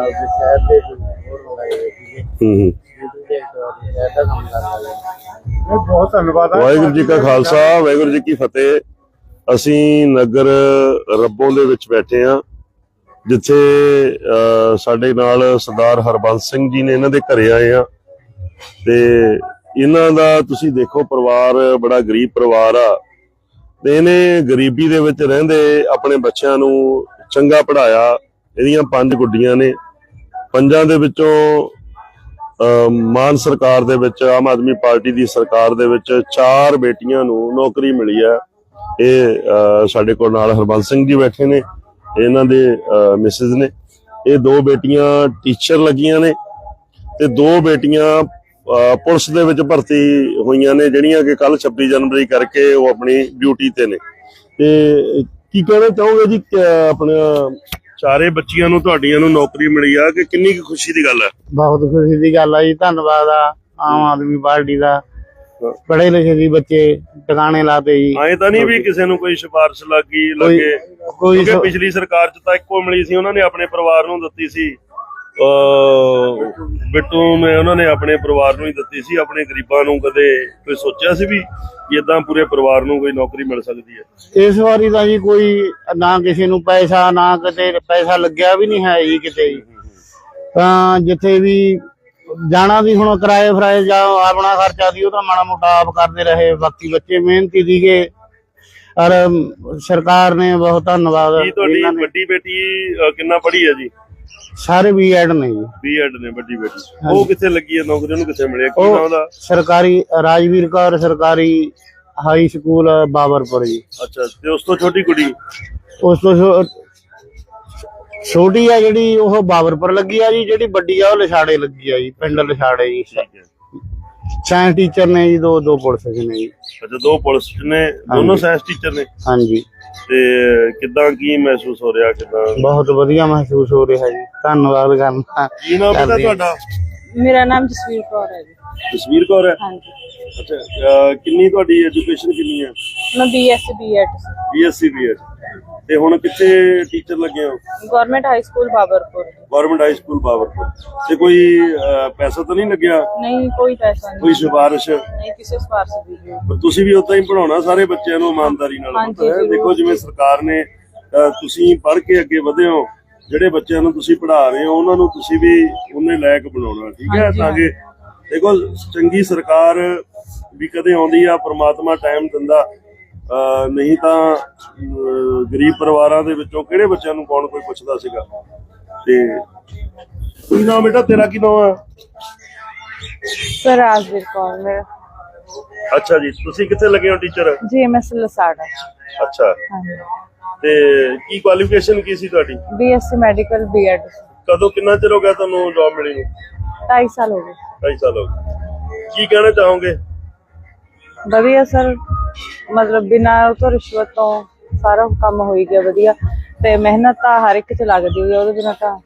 ਉਹ ਸ਼ਹਿਰ ਦੇ ਹੋਰ ਲਗਾਏ ਹੋਏ ਸੀਗੇ ਹੂੰ। ਹੂੰ YouTube ਦੇ ਤੋਂ ਸ਼ਹਿਰ ਦਾ ਕੰਮ ਕਰਦਾ ਹੈ ਇਹ ਬਹੁਤ ਧੰਨਵਾਦ ਆ। ਵਾਹਿਗੁਰੂ ਜੀ ਕਾ ਖਾਲਸਾ ਵਾਹਿਗੁਰੂ ਜੀ ਕੀ ਫਤਿਹ। ਅਸੀਂ ਨਗਰ ਰੱਬੋਂ ਦੇ ਵਿੱਚ ਬੈਠੇ ਆ ਜਿੱਥੇ ਅਹ, ਸਾਡੇ ਨਾਲ ਸਰਦਾਰ ਹਰਬੰਸ ਸਿੰਘ ਜੀ ਨੇ ਇਹਨਾਂ ਦੇ ਘਰੇ ਆਏ ਆ। ਤੇ ਇਹਨਾਂ ਦਾ ਤੁਸੀਂ ਦੇਖੋ ਪਰਿਵਾਰ ਬੜਾ ਗਰੀਬ ਪਰਿਵਾਰ ਆ। ਤੇ ਇਹਨੇ ਗਰੀਬੀ ਦੇ ਵਿੱਚ ਰਹਿੰਦੇ ਆਪਣੇ ਬੱਚਿਆਂ ਨੂੰ ਚੰਗਾ ਪੜਾਇਆ ਇਹਦੀਆਂ ਪੰਜ ਗੁੱਡੀਆਂ ਨੇ। ਪੰਜਾਂ ਦੇ ਵਿੱਚੋਂ ਮਾਨ ਸਰਕਾਰ ਦੇ ਵਿੱਚ, ਆਮ ਆਦਮੀ ਪਾਰਟੀ ਦੀ ਸਰਕਾਰ ਦੇ ਵਿੱਚ ਚਾਰ ਬੇਟੀਆਂ ਨੂੰ ਨੌਕਰੀ ਮਿਲੀ ਹੈ। ਇਹ ਸਾਡੇ ਕੋਲ ਨਾਲ ਹਰਬੰਸ ਸਿੰਘ ਜੀ ਬੈਠੇ ਨੇ, ਇਹਨਾਂ ਦੇ ਮਿਸਿਸ ਨੇ। ਇਹ ਦੋ ਬੇਟੀਆਂ ਟੀਚਰ ਲੱਗੀਆਂ ਨੇ ਤੇ ਦੋ ਬੇਟੀਆਂ ਪੁਲਿਸ ਦੇ ਵਿੱਚ ਭਰਤੀ ਹੋਈਆਂ ਨੇ, ਜਿਹੜੀਆਂ ਕਿ ਕੱਲ 26 ਜਨਵਰੀ ਕਰਕੇ ਉਹ ਆਪਣੀ ਡਿਊਟੀ ਤੇ ਨੇ। ਤੇ ਕੀ ਕਹਿਣਾ ਚਾਹੋਗੇ ਜੀ ਆਪਣਾ ਚਾਰੇ ਬੱਚੀਆਂ ਨੂੰ ਤੁਹਾਡੀਆਂ ਨੂੰ ਨੌਕਰੀ ਮਿਲੀ ਆ ਕਿ ਕਿੰਨੀ ਕੁ ਖੁਸ਼ੀ ਦੀ ਗੱਲ ਹੈ ਬਹੁਤ ਖੁਸ਼ੀ ਦੀ ਗੱਲ ਆ ਜੀ ਧੰਨਵਾਦ ਆ ਆਮ ਆਦਮੀ ਪਾਰਟੀ ਦਾ। ਪੜ੍ਹੇ ਲਿਖੇ ਦੀ ਬੱਚੇ ਟਿਕਾਣੇ ਲਾਤੇ ਜੀ। ਆਏ ਤਾਂ ਨਹੀਂ ਵੀ ਕਿਸੇ ਨੂੰ ਕੋਈ ਸਿਫਾਰਿਸ਼ ਲੱਗੀ ਲੱਗੇ? ਕੋਈ ਪਿਛਲੀ ਸਰਕਾਰ ਚ ਤਾਂ ਇੱਕੋ ਮਿਲੀ ਸੀ ਉਹਨਾਂ ਨੇ ਆਪਣੇ ਪਰਿਵਾਰ ਨੂੰ ਦਿੱਤੀ ਸੀ। ਬਿੱਟੂ ਨੇ ਉਹਨਾਂ ਨੇ ਆਪਣੇ ਪਰਿਵਾਰ ਨੂੰ ਹੀ ਦਿੱਤੀ ਸੀ ਆਪਣੇ ਗਰੀਬਾਂ ਨੂੰ ਕਦੇ ਕੋਈ ਸੋਚਿਆ ਸੀ ਵੀ ਇਦਾਂ ਪੂਰੇ ਪਰਿਵਾਰ ਨੂੰ ਕੋਈ ਨੌਕਰੀ ਮਿਲ ਸਕਦੀ ਹੈ ਇਸ ਵਾਰੀ ਤਾਂ ਜੀ ਕੋਈ ਨਾ ਕਿਸੇ ਨੂੰ ਪੈਸਾ ਨਾ ਕਿਤੇ ਪੈਸਾ ਲੱਗਿਆ ਵੀ ਨਹੀਂ ਹੈ ਜੀ ਕਿਤੇ ਜੀ। ਤਾਂ ਜਿੱਥੇ ਵੀ ਜਾਣਾ ਵੀ ਹੁਣ ਕਿਰਾਏ ਫਰਾਏ ਜਾਂ ਆਪਣਾ ਖਰਚਾ ਦੀ ਉਹ ਤਾਂ ਮਾੜਾ ਮੋਟਾ ਆਪ ਕਰਦੇ ਰਹੇ ਬਾਕੀ ਬੱਚੇ ਮਿਹਨਤੀ ਦੀਗੇ ਔਰ ਸਰਕਾਰ ਨੇ ਬਹੁਤ ਧੰਨਵਾਦ ਕੀ ਤੁਹਾਡੀ। ਵੱਡੀ ਬੇਟੀ ਕਿੰਨਾ ਪੜ੍ਹੀ ਹੈ ਜੀ ਸਾਰੇ ਵੀ ਐਡ ਨੇ ਜੀ। ਬੀਐਡ ਨੇ ਵੱਡੀ ਬੇਟੀ ਉਹ ਕਿੱਥੇ ਲੱਗੀ ਹੈ? ਨੌਕਰੀ ਉਹਨੂੰ ਕਿੱਥੇ ਮਿਲਿਆ ਕੀ ਨਾਮ ਦਾ ਸਰਕਾਰੀ ਰਾਜਵੀਰ ਕੌਰ ਸਰਕਾਰੀ ਹਾਈ ਸਕੂਲ ਬਾਬਰਪੁਰ ਜੀ। ਅੱਛਾ ਤੇ ਉਸ ਤੋਂ ਛੋਟੀ ਕੁੜੀ? ਉਸ ਤੋਂ ਛੋ- ਛੋਟੀ ਆ ਜਿਹੜੀ ਉਹ ਬਾਬਰਪੁਰ ਲੱਗੀ ਆ ਜੀ ਜਿਹੜੀ ਵੱਡੀ ਆ ਉਹ ਲਿਛਾੜੇ ਲੱਗੀ ਆ ਜੀ ਪਿੰਡ ਲਿਛਾੜੇ ਜੀ। ਠੀਕ ਹੈ। ਸਾਇੰਸ ਟੀਚਰ ਨੇ ਜੀ ਦੋ ਦੋ ਪੁਲਿਸ ਦੇ ਨੇ ਜੀ। ਅੱਛਾ ਦੋ ਪੁਲਿਸ ਨੇ ਦੋਨੋਂ ਸਾਇੰਸ ਟੀਚਰ ਨੇ? ਹਾਂਜੀ। ਤੇ ਕਿਦਾਂ ਕੀ ਮਹਿਸੂਸ ਹੋ ਰਿਹਾ ਕਿਦਾਂ? ਬਹੁਤ ਵਧੀਆ ਮਹਿਸੂਸ ਹੋ ਰਿਹਾ ਜੀ। ਧੰਨਵਾਦ ਕਰਨਾ। ਕੀ ਨਾਮ ਹਾਂ। ਤੁਹਾਡਾ? ਮੇਰਾ ਨਾਮ ਜਸਵੀਰ ਕੌਰ ਹੈ ਜੀ। ਜਸਵੀਰ ਕੌਰ ਹੈ? ਹਾਂਜੀ। ਅੱਛਾ ਕਿੰਨੀ ਤੁਹਾਡੀ ਐਜੂਕੇਸ਼ਨ ਕਿੰਨੀ ਹੈ? ਮੈਂ ਬੀਐਸਸੀ ਬੀਐਡ ਬੀਐਸਸੀ ਬੀਐਡ ਤੇ ਹੁਣ ਕਿੱਥੇ ਟੀਚਰ ਲੱਗੇ ਹੋ? Government high school Babarpur. Government high school Pawarpur ਤੇ ਕੋਈ ਅਹ, ਪੈਸਾ ਤਾਂ ਨਹੀਂ ਲੱਗਿਆ? ਨਹੀਂ ਕੋਈ ਪੈਸਾ ਕੋਈ ਨਹੀਂ ਸਿਫਾਰਿਸ਼? ਨਹੀਂ ਕਿਸੇ ਸਪਾਰਸ਼ ਦੀ ਵੀ ਪਰ ਤੁਸੀਂ ਵੀ ਉਦਾਂ ਹੀ ਪੜਾਉਣਾ ਸਾਰੇ ਬੱਚਿਆਂ ਨੂੰ ਇਮਾਨਦਾਰੀ ਨਾਲ ਹਾਂਜੀ, ਪਤਾ ਹੈ। ਜ਼ਰੂਰ। ਦੇਖੋ ਜਿਵੇਂ ਸਰਕਾਰ ਨੇ ਅਹ, ਤੁਸੀਂ ਪੜ੍ਹ ਕੇ ਅੱਗੇ ਵਧੇ ਹੋ ਜਿਹੜੇ ਬੱਚਿਆਂ ਨੂੰ ਤੁਸੀਂ ਪੜ੍ਹਾ ਰਹੇ ਹੋ ਉਹਨਾਂ ਨੂੰ ਤੁਸੀਂ ਵੀ ਉਹਨੇ ਲਾਇਕ ਬਣਾਉਣਾ ਠੀਕ ਹੈ? ਹਾਂਜੀ, ਤਾਂ ਕਿ ਦੇਖੋ ਚੰਗੀ ਸਰਕਾਰ ਵੀ ਕਦੇ ਆਉਂਦੀ ਆ ਪ੍ਰਮਾਤਮਾ ਟਾਈਮ ਦਿੰਦਾ ਨਹੀਂ ਤਾਂ ਗਰੀਬ ਪਰਿਵਾਰਾਂ ਦੇ ਵਿੱਚੋਂ ਕਿਹੜੇ ਬੱਚਿਆਂ ਨੂੰ ਕੌਣ ਕੋਈ ਪੁੱਛਦਾ ਸੀਗਾ? ਤੇ ਕੀ ਨਾਮ ਬੇਟਾ ਤੇਰਾ ਕੀ ਨਾਮ ਆ? ਸਰ ਰਾਜਵੀਰ ਕੌਰ ਮੇਰਾ। ਅੱਛਾ ਜੀ ਤੁਸੀਂ ਕਿੱਥੇ ਲੱਗੇ ਹੋ ਟੀਚਰ? ਜੀਐਮਐਸ ਲਸਾੜਾ ਅੱਛਾ। ਤੇ ਕੀ ਕੁਆਲੀਫਿਕੇਸ਼ਨ ਕੀ ਸੀ ਤੁਹਾਡੀ? ਬੀਐਸਸੀ ਮੈਡੀਕਲ ਬੀਐਡ ਕਦੋਂ ਕਿੰਨਾ ਚਿਰ ਹੋ ਗਿਆ ਤੁਹਾਨੂੰ ਜੌਬ ਮਿਲੀ ਨੂੰ? 2.5 ਸਾਲ ਹੋ ਗਏ। 2.5 ਸਾਲ ਹੋ ਗਏ। ਕੀ ਕਹਿਣਾ ਚਾਹੋਗੇ? ਵਧੀਆ ਸਰ। ਮਤਲਬ ਬਿਨਾਂ ਉਹ ਤੋਂ ਰਿਸ਼ਵਤ ਤੋਂ ਸਾਰਾ ਕੰਮ ਹੋਈ ਗਿਆ ਵਧੀਆ। ਤੇ ਮਿਹਨਤ ਤਾਂ ਹਰ ਇੱਕ ਚ ਲੱਗਦੀ ਹੋਈ ਆ, ਉਹਦੇ ਬਿਨਾਂ ਤਾਂ।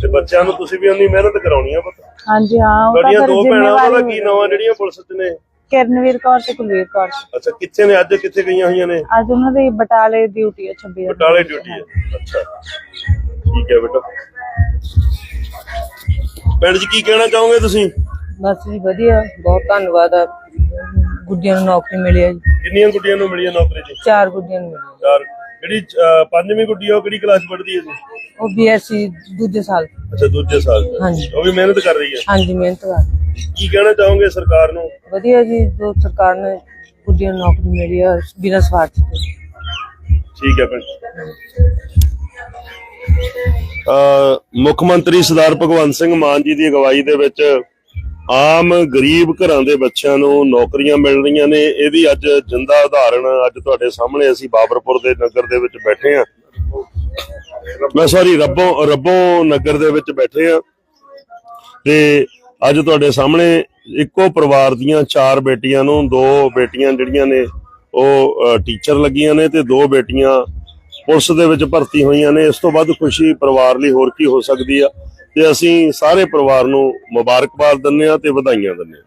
ਤੇ ਬੱਚਿਆਂ ਨੂੰ ਤੁਸੀਂ ਵੀ ਉਨੀ ਮਿਹਨਤ ਕਰਾਉਣੀ ਆ ਪੁੱਤ। ਹਾਂਜੀ ਹਾਂ ਉਹ ਤਾਂ ਤੁਹਾਡੀਆਂ ਫਿਰ ਦੋ ਭੈਣਾਂ ਉਹਨਾਂ ਦਾ ਜ਼ਿੰਮੇਵਾਰੀ ਕੀ ਨਾਮ ਆ ਜਿਹੜੀਆਂ ਪੁਲਿਸ 'ਚ ਨੇ? ਕਿਰਨਵੀਰ ਕੌਰ ਤੇ ਕੁਲਵੀਰ ਕੌਰ। ਅੱਛਾ ਕਿੱਥੇ ਨੇ? ਅੱਜ ਕਿੱਥੇ ਗਈਆਂ ਹੋਈਆਂ ਨੇ? ਅੱਜ ਉਹਨਾਂ ਦੀ ਬਟਾਲੇ ਡਿਊਟੀ ਹੈ 26 ਜਨਵਰੀ। ਬਟਾਲੇ ਡਿਊਟੀ ਹੈ ਅੱਛਾ। ਠੀਕ ਹੈ ਬੇਟਾ। ਪਿੰਡ 'ਚ ਕੀ ਕਹਿਣਾ ਚਾਹੋਗੇ ਤੁਸੀਂ? ਬਸ ਜੀ ਵਧੀਆ। ਬਹੁਤ ਧੰਨਵਾਦ ਆ। ਗੁੱਡੀਆਂ ਨੂੰ ਨੌਕਰੀ ਮਿਲੀ ਹੈ ਜੀ। ਕਿੰਨੀਆਂ ਗੁੱਡੀਆਂ ਨੂੰ ਮਿਲੀਆਂ ਨੌਕਰੀ 'ਚ? ਚਾਰ ਗੁੱਡੀਆਂ ਨੂੰ ਮਿਲੀ ਚਾਰ। ਜਿਹੜੀ ਅਹ, ਪੰਜਵੀਂ ਗੁੱਡੀ ਆ ਉਹ ਕਿਹੜੀ ਕਲਾਸ ਪੜ੍ਹਦੀ ਹੈ ਜੀ? ਉਹ ਬੀਐਸਸੀ ਦੂਜੇ ਸਾਲ ਅੱਛਾ ਦੂਜੇ ਸਾਲ 'ਚ। ਹਾਂਜੀ। ਉਹ ਵੀ ਮਿਹਨਤ ਕਰ ਰਹੀ ਹੈ ਹਾਂਜੀ ਮਿਹਨਤ ਕਰ ਕੀ ਕਹਿਣਾ ਚਾਹੋਗੇ ਸਰਕਾਰ ਨੂੰ? ਵਧੀਆ ਜੀ ਜੋ ਸਰਕਾਰ ਨੇ ਗੁੱਡੀਆਂ ਨੂੰ ਨੌਕਰੀ ਮਿਲੀ ਹੈ ਬਿਨਾਂ ਸਵਾਰਥ ਤੋਂ। ਠੀਕ ਹੈ ਭੈਣ। ਅ ਮੁੱਖ ਮੰਤਰੀ ਸਰਦਾਰ ਭਗਵੰਤ ਸਿੰਘ ਮਾਨ ਜੀ ਦੀ ਅਗਵਾਈ ਦੇ ਵਿੱਚ ਆਮ ਗਰੀਬ ਘਰਾਂ ਦੇ ਬੱਚਿਆਂ ਨੂੰ ਨੌਕਰੀਆਂ ਮਿਲ ਰਹੀਆਂ ਨੇ। ਇਹਦੀ ਅੱਜ ਜਿੰਦਾ ਉਦਾਹਰਣ ਅੱਜ ਤੁਹਾਡੇ ਸਾਹਮਣੇ ਅਸੀਂ ਬਾਬਰਪੁਰ ਦੇ ਨਗਰ ਦੇ ਵਿੱਚ ਬੈਠੇ ਆ ਮੈਂ ਸੌਰੀ ਰੱਬੋਂ ਰੱਬੋਂ ਨਗਰ ਦੇ ਵਿੱਚ ਬੈਠੇ ਆ ਤੇ ਅੱਜ ਤੁਹਾਡੇ ਸਾਹਮਣੇ ਇੱਕੋ ਪਰਿਵਾਰ ਦੀਆਂ ਚਾਰ ਬੇਟੀਆਂ ਨੂੰ ਦੋ ਬੇਟੀਆਂ ਜਿਹੜੀਆਂ ਨੇ, ਉਹ ਟੀਚਰ ਲੱਗੀਆਂ ਨੇ ਤੇ ਦੋ ਬੇਟੀਆਂ ਪੁਲਿਸ ਦੇ ਵਿੱਚ ਭਰਤੀ ਹੋਈਆਂ ਨੇ। ਇਸ ਤੋਂ ਵੱਧ ਖੁਸ਼ੀ ਪਰਿਵਾਰ ਲਈ ਹੋਰ ਕੀ ਹੋ ਸਕਦੀ ਆ? ਤੇ ਅਸੀਂ ਸਾਰੇ ਪਰਿਵਾਰ ਨੂੰ ਮੁਬਾਰਕਬਾਦ ਦਿੰਦੇ ਆ ਤੇ ਵਧਾਈਆਂ ਦਿੰਦੇ ਆ